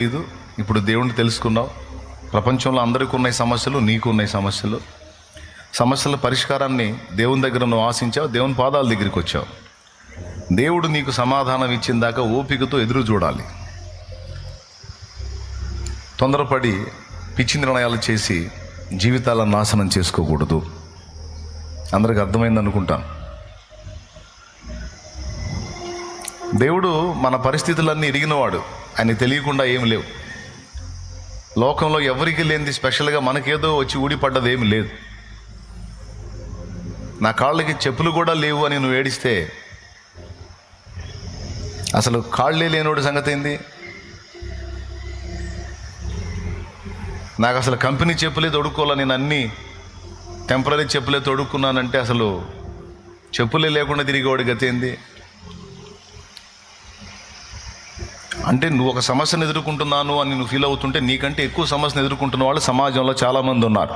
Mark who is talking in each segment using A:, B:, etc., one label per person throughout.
A: ఇది ఇప్పుడు దేవుణ్ణి తెలుసుకున్నావు. ప్రపంచంలో అందరికీ ఉన్నాయి సమస్యలు నీకు ఉన్నాయి సమస్యలు. సమస్యల పరిష్కారాన్ని దేవుని దగ్గర నువ్వు ఆశించావు దేవుని పాదాల దగ్గరికి వచ్చావు. దేవుడు నీకు సమాధానం ఇచ్చిన దాకా ఓపికతో ఎదురు చూడాలి. తొందరపడి పిచ్చి నిర్ణయాలు చేసి జీవితాలను నాశనం చేసుకోకూడదు. అందరికి అర్థమైంది అనుకుంటాను. దేవుడు మన పరిస్థితులన్నీ ఎరిగినవాడు. ఆయన తెలియకుండా ఏం లేవు. లోకంలో ఎవరికి లేనిది స్పెషల్గా మనకేదో వచ్చి ఊడిపడ్డది ఏమి లేదు. నా కాళ్ళకి చెప్పులు కూడా లేవు అని నువ్వు ఏడిస్తే అసలు కాళ్ళే లేనివాడి సంగతి ఏంది? నాకు అసలు కంపెనీ చెప్పులే తొడుక్కోవాలి నేను అన్ని టెంపరీ చెప్పులే తొడుక్కున్నానంటే అసలు చెప్పులే లేకుండా తిరిగేవాడి గతి ఏంది? అంటే నువ్వు ఒక సమస్యను ఎదుర్కొంటున్నాను అని నువ్వు ఫీల్ అవుతుంటే నీకంటే ఎక్కువ సమస్యను ఎదుర్కొంటున్న వాళ్ళు సమాజంలో చాలామంది ఉన్నారు.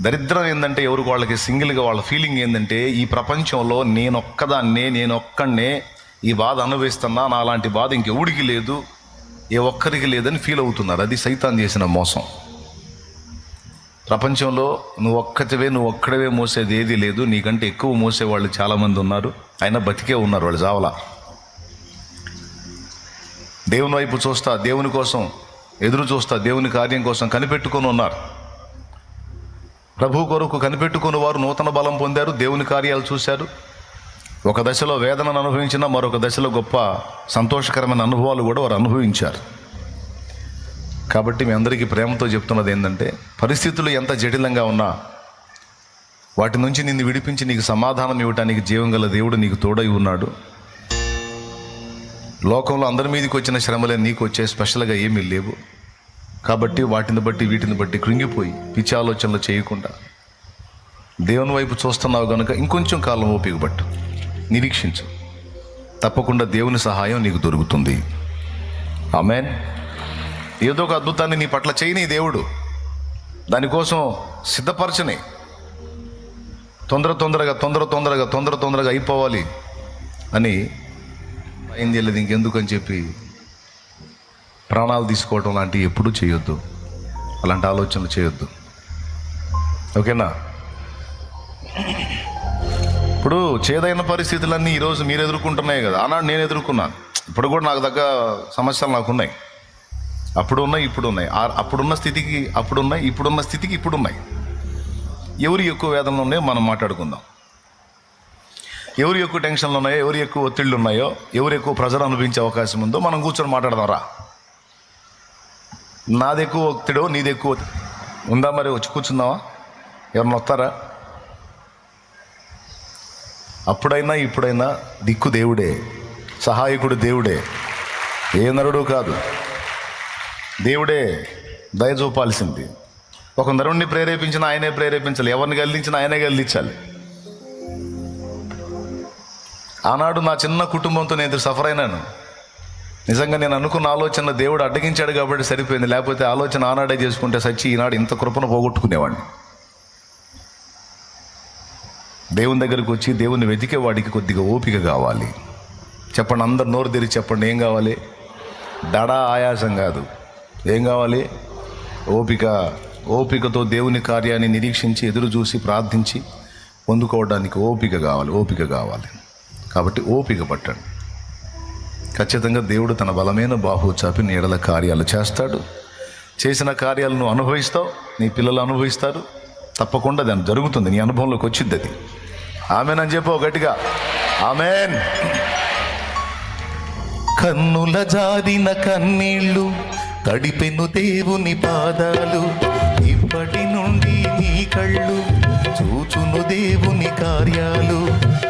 A: దరిద్రం ఏంటంటే ఎవరికి వాళ్ళకి సింగిల్గా వాళ్ళ ఫీలింగ్ ఏంటంటే ఈ ప్రపంచంలో నేనొక్కదాన్నే నేనొక్కడనే ఈ బాధ అనుభవిస్తున్నా నా అలాంటి బాధ ఇంకెవుడికి లేదు ఏ ఒక్కరికి లేదని ఫీల్ అవుతున్నారు. అది సైతాన్ చేసిన మోసం. ప్రపంచంలో నువ్వు ఒక్కటివే నువ్వు ఒక్కడవే మోసేది ఏది లేదు. నీకంటే ఎక్కువ మోసే వాళ్ళు చాలామంది ఉన్నారు. అయినా బతికే ఉన్నారు వాళ్ళు చావలా దేవుని వైపు చూస్తా దేవుని కోసం ఎదురు చూస్తా దేవుని కార్యం కోసం కనిపెట్టుకొని ఉన్నారు. ప్రభు కొరకు కనిపెట్టుకుని వారు నూతన బలం పొందారు దేవుని కార్యాలు చూశారు. ఒక దశలో వేదనను అనుభవించిన మరొక దశలో గొప్ప సంతోషకరమైన అనుభవాలు కూడా వారు అనుభవించారు. కాబట్టి మీ అందరికీ ప్రేమతో చెప్తున్నది ఏంటంటే పరిస్థితులు ఎంత జటిలంగా ఉన్నా వాటి నుంచి నిన్ను విడిపించి నీకు సమాధానం ఇవ్వటానికి జీవం గల దేవుడు నీకు తోడై ఉన్నాడు. లోకంలో అందరి మీదకి వచ్చిన శ్రమలే నీకు వచ్చే స్పెషల్గా ఏమీ లేవు. కాబట్టి వాటిని బట్టి వీటిని బట్టి కృంగిపోయి పిచ్చి ఆలోచనలు చేయకుండా దేవుని వైపు చూస్తున్నావు కనుక ఇంకొంచెం కాలం ఉపయోగపట్టు నిరీక్షించు. తప్పకుండా దేవుని సహాయం నీకు దొరుకుతుంది. ఆమెన్. ఏదో ఒక అద్భుతాన్ని నీ పట్ల చేయని దేవుడు దానికోసం సిద్ధపరచని తొందర తొందరగా తొందర తొందరగా తొందర తొందరగా అయిపోవాలి అని ఏం చేయలేదు ఇంకెందుకు అని చెప్పి ప్రాణాలు తీసుకోవడం లాంటివి ఎప్పుడూ చేయొద్దు. అలాంటి ఆలోచనలు చేయొద్దు. ఓకేనా? ఇప్పుడు చేదైన పరిస్థితులన్నీ ఈరోజు మీరు ఎదుర్కొంటున్నాయి కదా. ఆనాడు నేను ఎదుర్కొన్నాను ఇప్పుడు కూడా నాకు దగ్గర సమస్యలు నాకు ఉన్నాయి అప్పుడు ఉన్నాయి ఇప్పుడు ఉన్నాయి అప్పుడున్న స్థితికి అప్పుడున్నాయి ఇప్పుడున్న స్థితికి ఇప్పుడు ఉన్నాయి ఎవరు ఎక్కువ వేదనలు ఉన్నాయో మనం మాట్లాడుకుందాం. ఎవరు ఎక్కువ టెన్షన్లు ఉన్నాయో ఎవరు ఎక్కువ ఒత్తిళ్ళు ఉన్నాయో ఎవరు ఎక్కువ ప్రెజర్ అనుభవించే అవకాశం ఉందో మనం కూర్చొని మాట్లాడదాం రా నాది ఎక్కువ ఒత్తిడో నీది ఎక్కువ ఉందా మరి? వచ్చి కూర్చుందామా? ఎవరిని వస్తారా? అప్పుడైనా ఇప్పుడైనా దిక్కు దేవుడే సహాయకుడు దేవుడే. ఏ నరుడు కాదు. దేవుడే దయ చూపాల్సింది. ఒక నరుణ్ణి ప్రేరేపించిన ఆయనే ప్రేరేపించాలి ఎవరిని గల్లించిన ఆయనే గల్లించాలి ఆనాడు నా చిన్న కుటుంబంతో నేను సఫర్ అయినాను. నిజంగా నేను అనుకున్న ఆలోచన దేవుడు అడ్డగించాడు కాబట్టి సరిపోయింది. లేకపోతే ఆలోచన ఆనాడే చేసుకుంటే సచ్చి ఈనాడు ఇంత కృపను పోగొట్టుకునేవాడిని. దేవుని దగ్గరికి వచ్చి దేవుని వెతికే వాడికి కొద్దిగా ఓపిక కావాలి. చెప్పండి అందరు నోరు తెరిచి చెప్పండి ఏం కావాలి? దడా ఆయాసం కాదు. ఏం కావాలి? ఓపిక. ఓపికతో దేవుని కార్యాన్ని నిరీక్షించి ఎదురు చూసి ప్రార్థించి పొందుకోవడానికి ఓపిక కావాలి ఓపిక కావాలి. కాబట్టి ఓపిక పట్టండి. ఖచ్చితంగా దేవుడు తన బలమైన బాహు చాపి నీడల కార్యాలు చేస్తాడు. చేసిన కార్యాలను అనుభవిస్తావు నీ పిల్లలు అనుభవిస్తారు. తప్పకుండా దాని జరుగుతుంది నీ అనుభవంలోకి వచ్చింది అది. ఆమెనని చెప్పు గట్టిగా. ఆమెన్. కన్నుల జారిన కన్నీళ్ళు తడిపెను దేవుని పాదాలు. ఇప్పటి నుండి నీ కళ్ళు చూచును దేవుని కార్యాలు.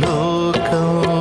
B: లోకం.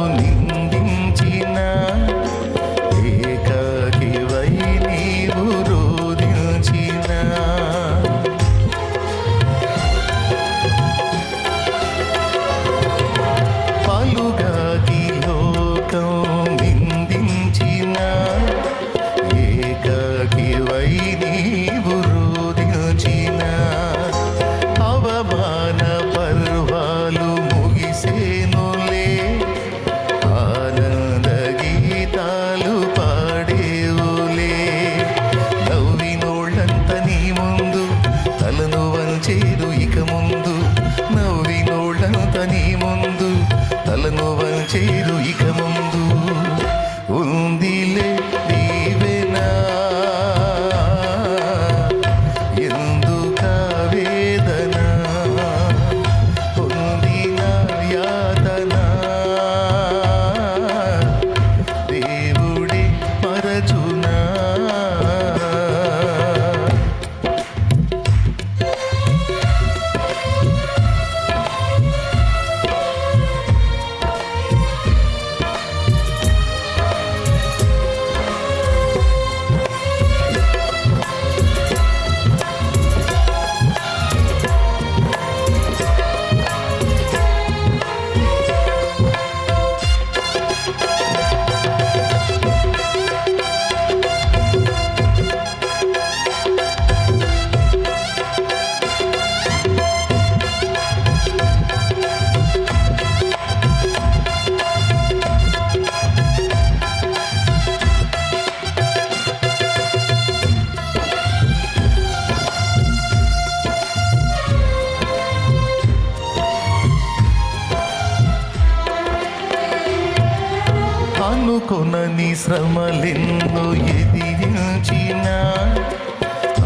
B: కొనని శ్రమలెన్ను ఎదిరించిన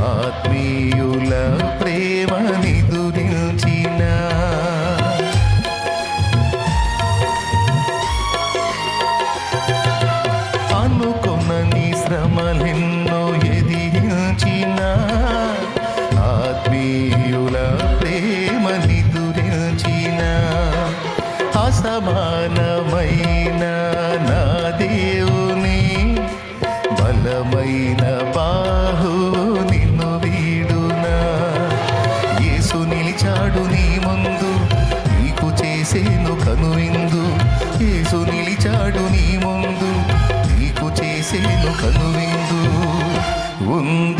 B: ఆత్మీయుల ప్రేమని దురించిన. అనుకొనని శ్రమలెన్ను నిలిచాడు నీ ముందు. నీకు చేసేను కనువిందు యేసు నిలిచాడు నీ ముందు. నీకు చేసేను కనువిందు ఉంది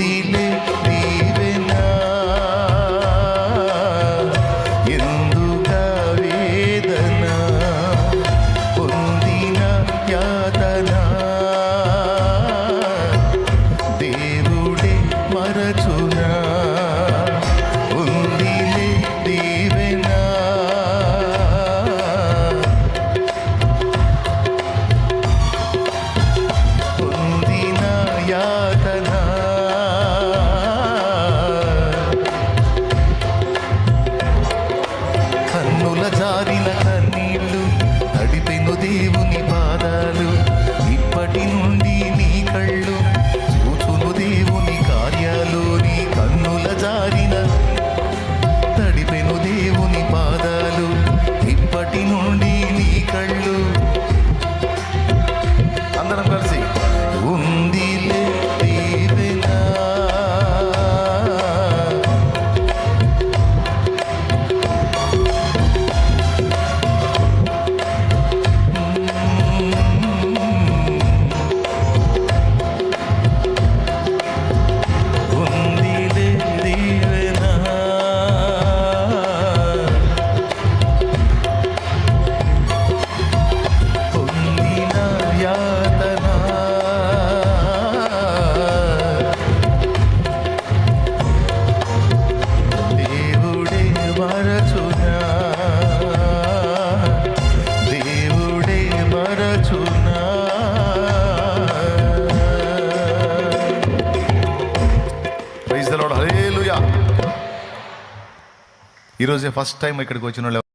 A: ఈరోజే ఫస్ట్ టైం ఇక్కడికి వచ్చిన వాళ్ళు